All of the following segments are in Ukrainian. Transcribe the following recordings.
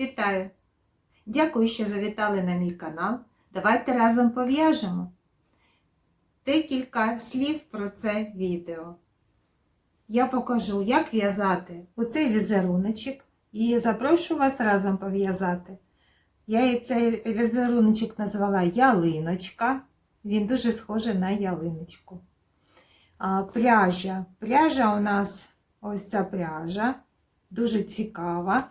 Вітаю! Дякую, що завітали на мій канал. Давайте разом пов'яжемо. Декілька слів про це відео. Я покажу, як в'язати оцей візеруночок і запрошу вас разом пов'язати. Я цей візеруночок назвала ялиночка. Він дуже схожий на ялиночку. А, пряжа. Пряжа у нас ось ця пряжа. Дуже цікава.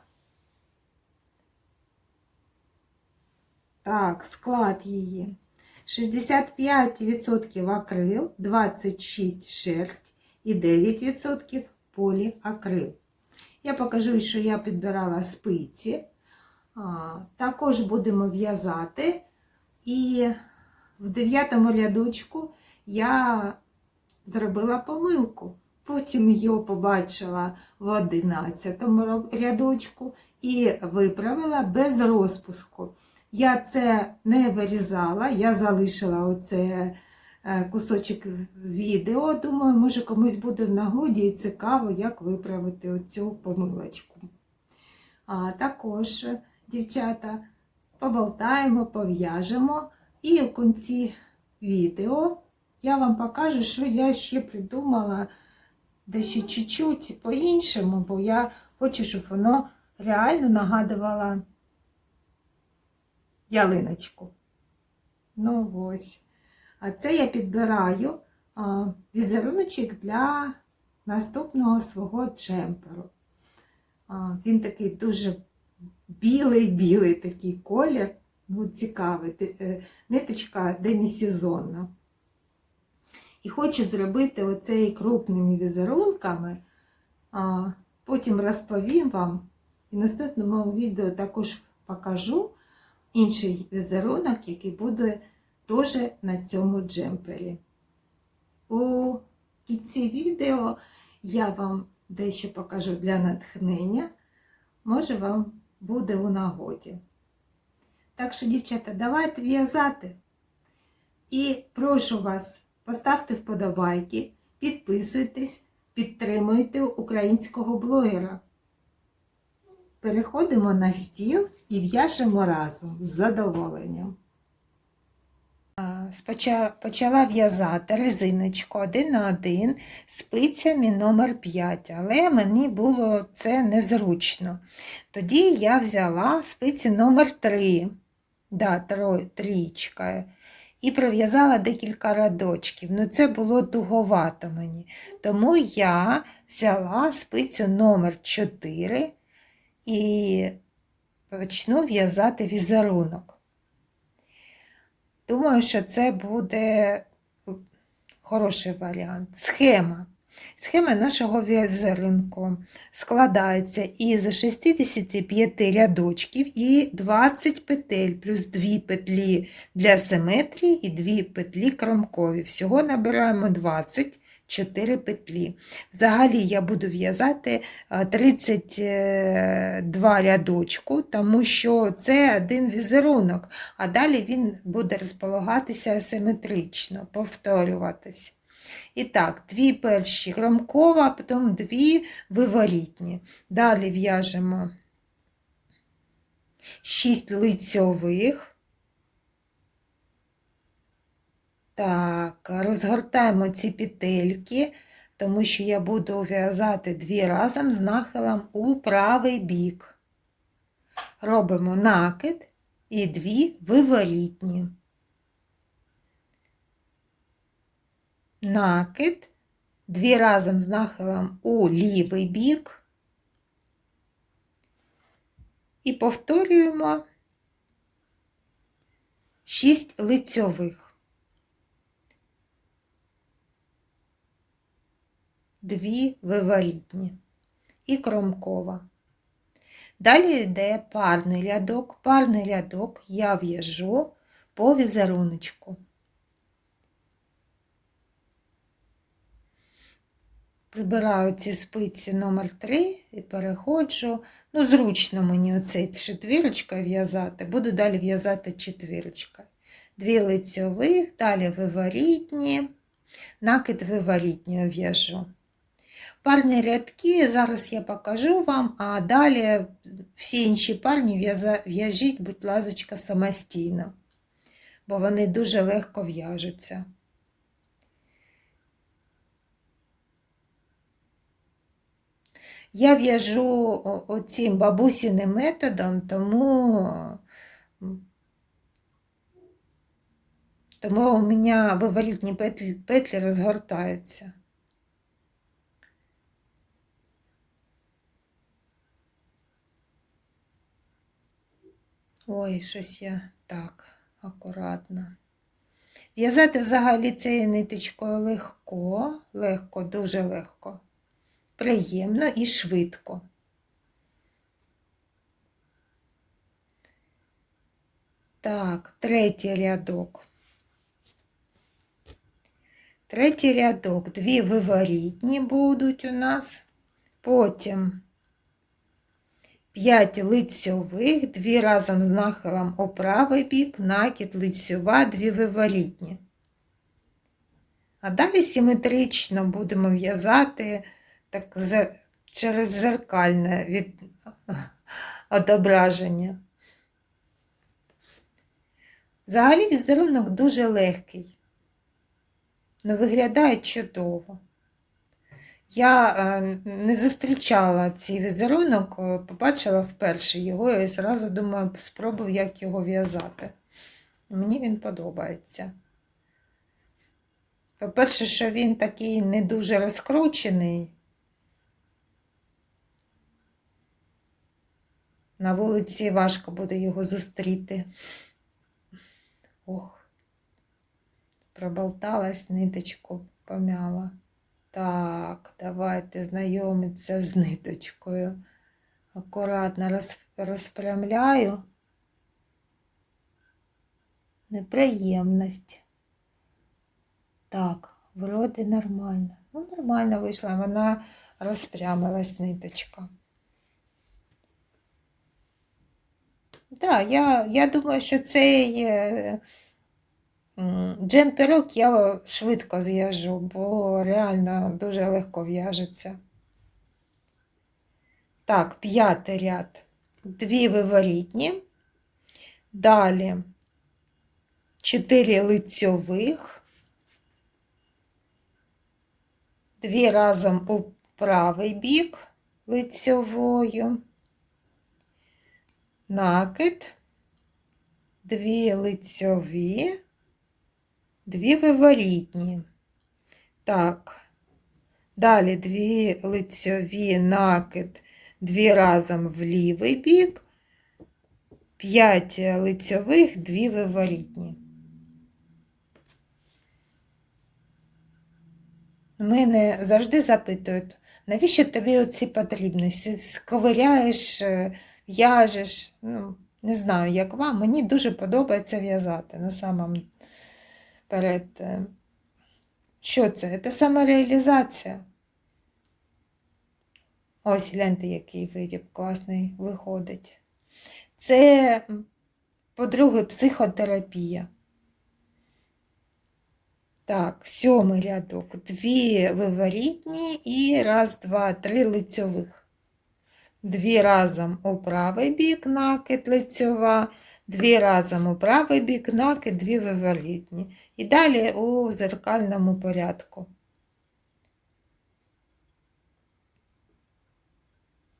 Так, склад її. 65% акрил, 26 шерсть і 9% поліакрил. Я покажу, що я підбирала спиці. Також будемо в'язати. І в дев'ятому рядочку я зробила помилку. Потім її побачила в одинадцятому рядочку і виправила без розпуску. Я це не вирізала, я залишила оце е, кусочок відео. Думаю, може комусь буде в нагоді і цікаво, як виправити оцю помилочку. А також, дівчата, поболтаємо, пов'яжемо. І в кінці відео я вам покажу, що я ще придумала дещо чуть-чуть по-іншому, бо я хочу, щоб воно реально нагадувало ялиночку. Ну ось. А це я підбираю візеруночок для наступного свого джемперу. Він такий дуже білий-білий такий колір, ну, цікавий, е, ниточка демісезонна. І хочу зробити оцей крупними візерунками, потім розповім вам. І в наступному відео також покажу інший візерунок, який буде теж на цьому джемпері. У кінці відео я вам дещо покажу для натхнення, може вам буде у нагоді. Так що, дівчата, давайте в'язати. І прошу вас, поставте вподобайки, підписуйтесь, підтримуйте українського блогера. Переходимо на стіл і в'яжемо разом з задоволенням. Почала в'язати резиночку один на один спицями номер 5 але мені було це незручно. Тоді я взяла спиці номер 3 да, трічка, і пров'язала декілька рядочків. Ну, це було дуговато мені. Тому я взяла спицю номер 4 і почну в'язати візерунок. Думаю, що це буде хороший варіант. Схема. Схема нашого візерунку складається із 65 рядочків і 20 петель, плюс 2 петлі для симетрії і 2 петлі кромкові. Всього набираємо 20 4 петлі. Взагалі я буду в'язати 32 рядочку, тому що це один візерунок, а далі він буде розполагатися асиметрично, повторюватись. І так, дві перші кромкова, потім дві виворітні. Далі в'яжемо 6 лицьових. Так, розгортаємо ці петельки, тому що я буду в'язати дві разом з нахилом у правий бік. Робимо накид і дві виворітні. Накид, дві разом з нахилом у лівий бік. І повторюємо 6 лицьових. Дві виворітні і кромкова. Далі йде парний рядок. Парний рядок я в'яжу по візеруночку. Прибираю ці спиці номер 3 і переходжу. Ну, зручно мені оцей четвірочка в'язати, буду далі в'язати четвірочка. Дві лицьових, далі виворітні, накид виворітні в'яжу. Парні рядки зараз я покажу вам, а далі всі інші парні в'яжіть, будь ласка, самостійно, бо вони дуже легко в'яжуться. Я в'яжу оцим бабусіним методом, тому, тому у мене виворітні петлі, петлі розгортаються. Ой, щось я так, акуратно. В'язати взагалі цією ниточкою легко, легко, дуже легко, приємно і швидко. Так, третій рядок. Третій рядок, дві виворітні будуть у нас, потім 5 лицьових, дві разом з нахилом у правий бік, накид лицьова, дві виворітні. А далі симетрично будемо в'язати так через зеркальне від отображення. Взагалі візерунок дуже легкий, але виглядає чудово. Я е, не зустрічала цей візерунок, е, побачила вперше його і зразу думаю, спробую, як його в'язати. Мені він подобається. По-перше, що він такий не дуже розкручений. На вулиці важко буде його зустріти. Ох, проболталась, ниточку помяла. Так, давайте знайомитися з ниточкою. Акуратно розпрямляю. Неприємність. Так, вроді нормально. Ну, нормально вийшла, вона розпрямилась ниточка. Так, я, я думаю, що цей джемперок я швидко зв'яжу, бо реально дуже легко в'яжеться. Так, п'ятий ряд. Дві виворітні. Далі чотири лицьових. Дві разом у правий бік лицьовою. Накид, дві лицьові, дві виворітні. Так, далі дві лицьові, накид, дві разом в лівий бік, п'ять лицьових, дві виворітні. Мене завжди запитують, навіщо тобі оці потрібні? Сковиряєш, е, в'яжеш. Ну, не знаю, як вам. Мені дуже подобається в'язати на самом перед. е, Що це? Це самореалізація. Ось гляньте, який виріб класний виходить. Це, по-друге, психотерапія. Так, сьомий рядок. Дві виворітні і раз, два, три лицьових. Дві разом у правий бік накид лицьова, дві разом у правий бік накид, дві виворітні. І далі у зеркальному порядку.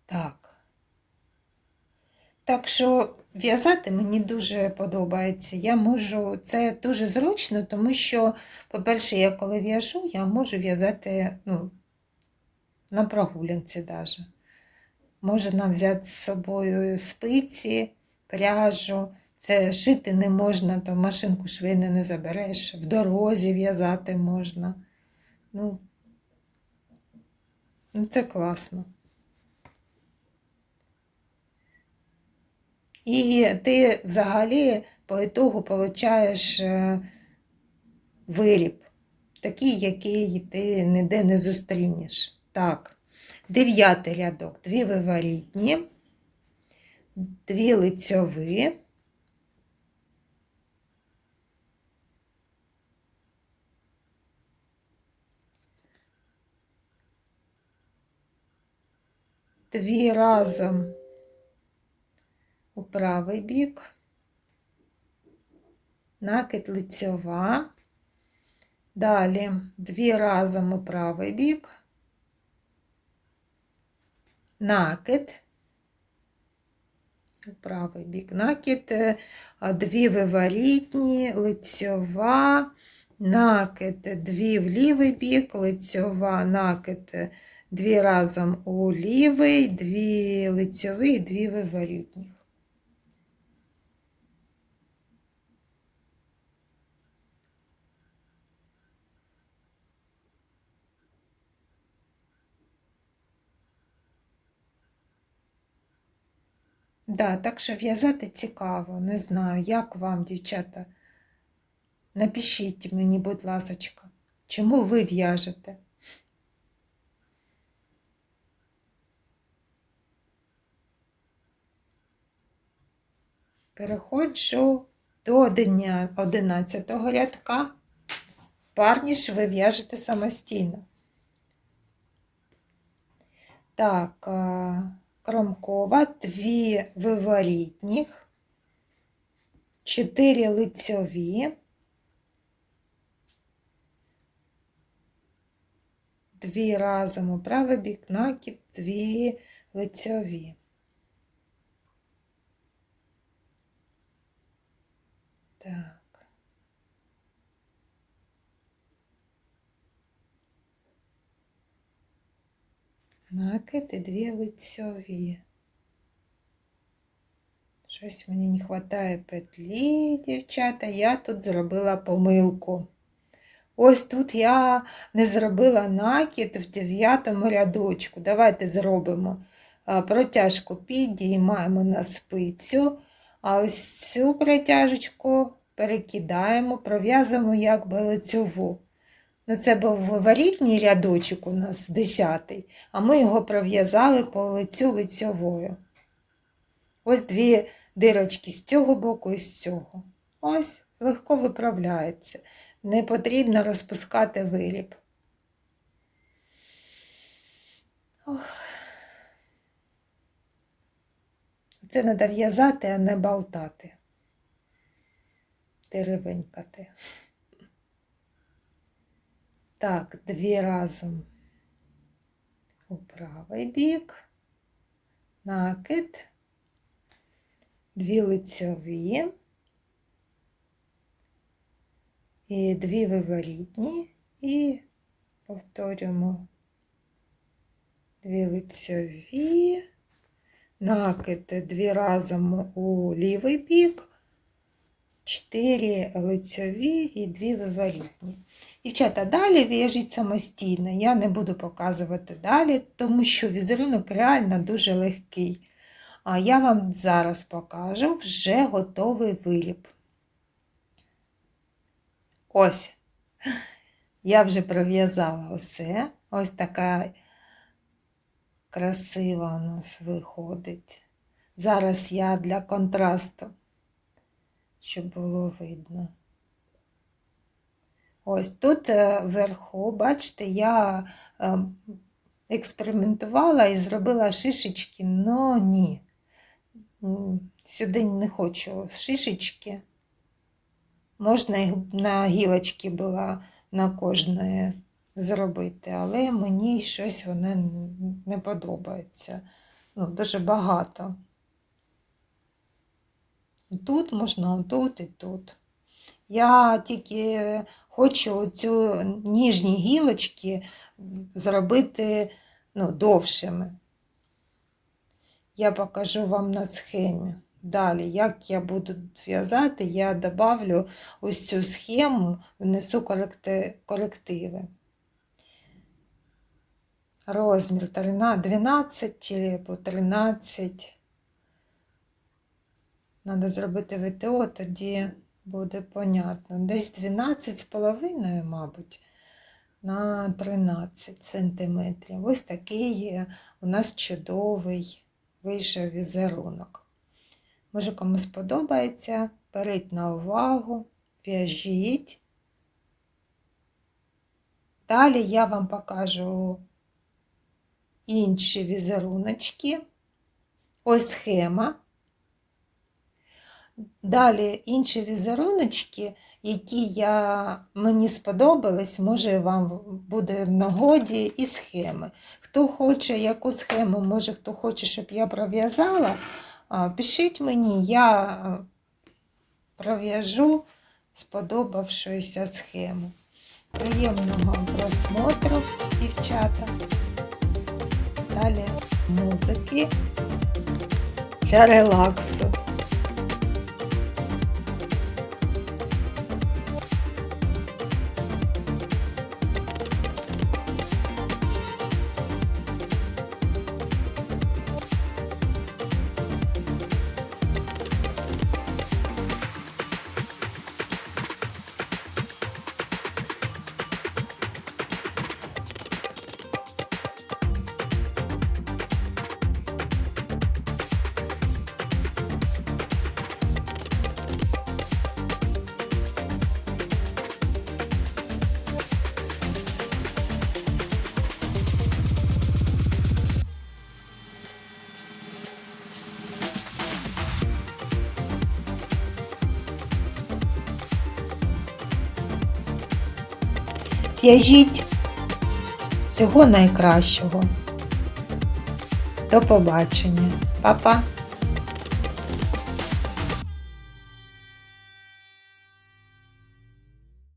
Так. Так що в'язати мені дуже подобається. Я можу, це дуже зручно, тому що, по-перше, я коли в'яжу, я можу в'язати ну, на прогулянці навіть. Можна взяти з собою спиці, пряжу. Це шити не можна, то машинку швейну не забереш, в дорозі в'язати можна. Ну, ну це класно. І ти взагалі по ітогу получаєш е, виріб, такий, який ти ніде не зустрінеш. Так, дев'ятий рядок, дві виворітні, дві лицьові, дві разом у правий бік, накид лицьова, далі дві разом у правий бік, накид, правий бік, накид, дві виварітні, лицьова, накид, дві в лівий бік, лицьова, накид, дві разом у лівий, дві лицьові, дві виворітніх. Да, так що в'язати цікаво, не знаю, як вам, дівчата. Напишіть мені, будь ласочка, чому ви в'яжете? Переходжу до 11 рядка. Парніш ви в'яжете самостійно. Так, кромкова, дві виворітніх, чотири лицьові, дві разом у правий бік, накид, дві лицьові. Так. Накид і дві лицьові. Щось мені не вистачає петлі, дівчата. Я тут зробила помилку. Ось тут я не зробила накид в дев'ятому рядочку. Давайте зробимо протяжку, підіймаємо на спицю, а ось цю протяжечку перекидаємо, пров'язуємо якби лицьову. Ну, Це був варітній рядочок у нас, десятий, а ми його пров'язали по лицю лицьовою. Ось дві дирочки з цього боку і з цього. Ось, легко виправляється. Не потрібно розпускати виріб. Ох. Це треба в'язати, а не болтати. Деревенькати. Так, дві разом. У правий бік, накид, дві лицьові. І дві виворітні. І повторюємо дві лицьові, накид. Дві разом у лівий бік, чотири лицьові і дві виворітні. Дівчата, далі в'яжіть самостійно. Я не буду показувати далі, тому що візерунок реально дуже легкий. А я вам зараз покажу вже готовий виріб. Ось, я вже пров'язала усе. Ось така красива у нас виходить. Зараз я для контрасту, щоб було видно. Ось тут е, вверху, бачите, я е, експериментувала і зробила шишечки, але ні. Сюди не хочу шишечки. Можна їх на гілочки була на кожної зробити, але мені щось воно не подобається. Ну, Дуже багато. Тут можна, тут і тут. Я тільки хочу цю ніжні гілочки зробити ну, довшими. Я покажу вам на схемі. Далі, як я буду в'язати, я добавлю ось цю схему, внесу корективи. Розмір 12 або 13. Треба зробити ВТО, тоді буде понятно. Десь 12 з половиною, мабуть, на 13 сантиметрів. Ось такий у нас чудовий вийшов візерунок. Може, кому сподобається, беріть на увагу, в'яжіть. Далі я вам покажу інші візеруночки. Ось схема. Далі інші візеруночки, які я, мені сподобались, може вам буде в нагоді і схеми. Хто хоче яку схему, може хто хоче, щоб я пров'язала, пишіть мені, я е, пров'яжу сподобавшуюся схему. Приємного просмотру, дівчата. Далі музики для релаксу. В'яжіть всього найкращого. До побачення. Па-па!